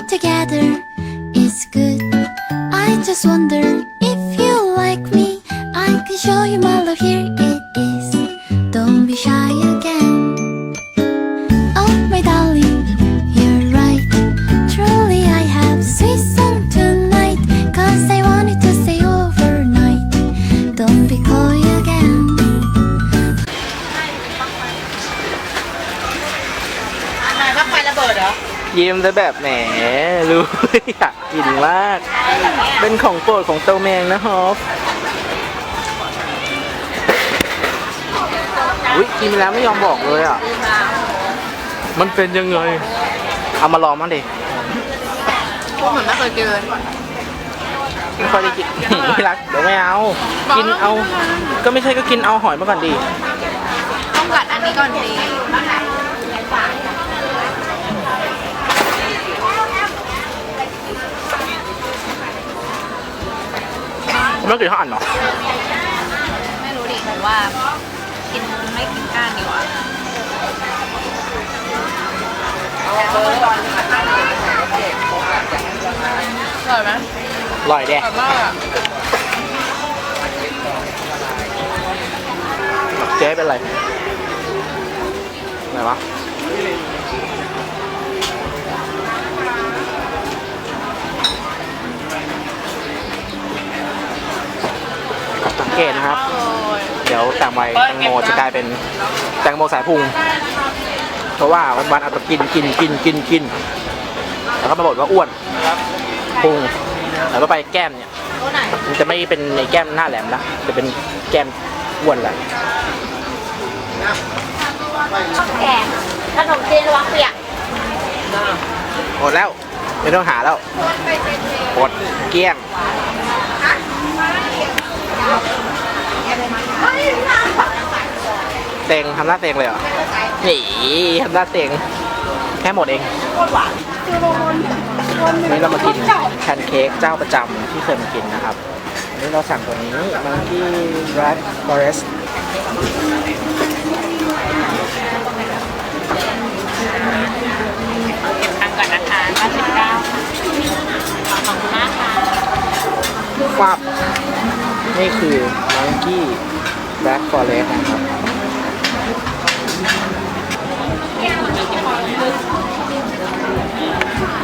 together is good. I just wonder if you like me. I can show you my love. Here it is. Don't be shy ยิ้มซะแบบแหมรู้อยากกินมาก เป็นของโปรดของเตาแมงนะฮอฟอุ้ยกินไปแล้วไม่ยอมบอกเลยอะ มันเป็นยังไง เอามาลองมั้งดิพวกเหมือนไม่เคยกินเลยไม่ค่อยได้กินไม่รักเดี๋ยวไม่เอา กินเอา ก็ไม่ใช่ก็กินเอาหอยมาก่อนดี ต้องกัดอันนี้ก่อนดี ไม่กินข้าวอันหรอ ไม่รู้ดิผมว่า กินไม่กินก้านดีกว่าอร่อยไหมอร่อยแดอร่อยมากอะเจ๊เป็นไรไหนวะสังเกตนะครับ เดี๋ยวแต่งใบแตงโมจะกลายเป็นแตงโมสายพุง เพราะว่าวันๆเอาแต่กินกินกินกินกิน แล้วก็มาบ่นว่าอ้วนพุงแล้วก็ไปแก้มเนี่ยตัวไหนมันจะไม่เป็นในแก้มหน้าแหลมนะจะเป็นแก้มอ้วนแหละแกงขนมจีนระวังเปียกหมดแล้ว ไม่ต้องหาแล้วหมดเกลี้ยง เต็งทำหน้าเต็งเลยเหรอนี่ทำหน้าเต็งแค่หมดเองนี่เรามากินแพนเค้กเจ้าประจำที่เคยมากินนะครับอันนี่เราสั่งตัวนี้มังกี้แรดฟอเรสเก็บตังค์ก่อนนะคะ99ขอบคุณมากค่ะฟับนี่คือมังกี้แบล็กฟอเรสนะครับ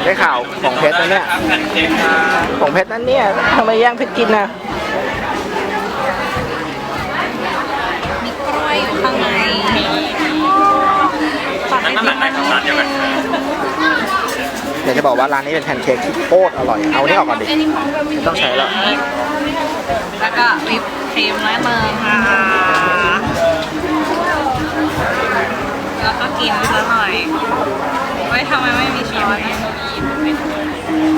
ได้ข่าวของเพชรนะเนี่ยของเพชรนั่นเนี่ยทำไมแย่งเพชรกินนะมีกล้วยอยู่ข้างในฝากไอติมมานะเดี๋ยวจะบอกว่าร้านนี้เป็นแพนเค้กที่โคตรอร่อย เอานี่ออกก่อนดิไม่ต้องใช้แล้ว แล้วก็วิปครีมและเนยค่ะแล้ว ก็กินซะหน่อยเว้ยทำไมไม่มีช้อนอะ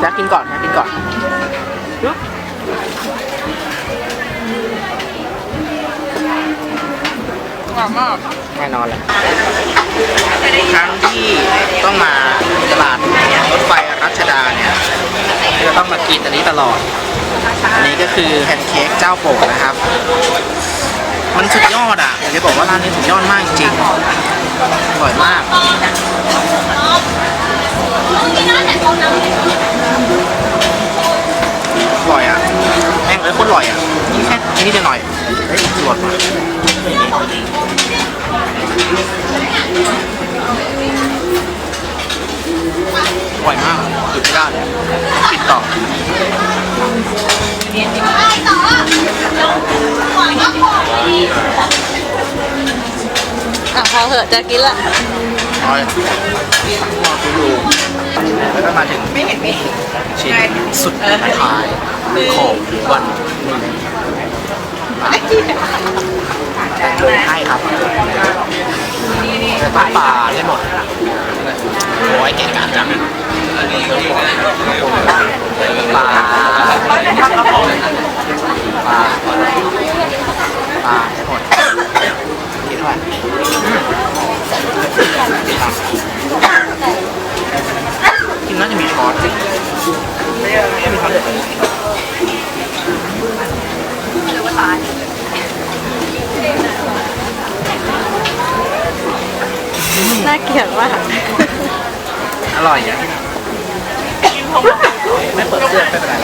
อยากกินก่อนอยากกินก่อนหวานมากแน่นอนเลยครั้งที่ต้องมาตลาดรถไฟรัชดาเนี่ยจะต้องมากินอันนี้ตลอด อันนี้ก็คือแพนเค้กเจ้าโปรดนะครับ มันสุดยอดอะอยากจะบอกว่าร้านนี้สุดยอดมากจริงๆ อร่อยมากอร่อยอะแม่งเอ้ยโคตรอร่อยอะนี่แค่นิดหน่อยเฮ้ยหลดมาอร่อยมากหยุดไม่ได้เลยปิดต่อ อะพอเหอะจะกินละอร่อยรอดูแล้วก็มาถึงชิ้นสุดท้ายของวันนี้โดยให้ครับปลาปลาได้หมดโอ้ยเก่งกาจจังปลาปลาปลาได้หมด กินน่าจะมีช้อนสิไม่มีช้อนเลยหรือว่าตายน่าเกลียดมากอร่อยอะไม่เปิดเสื้อไม่เป็นไร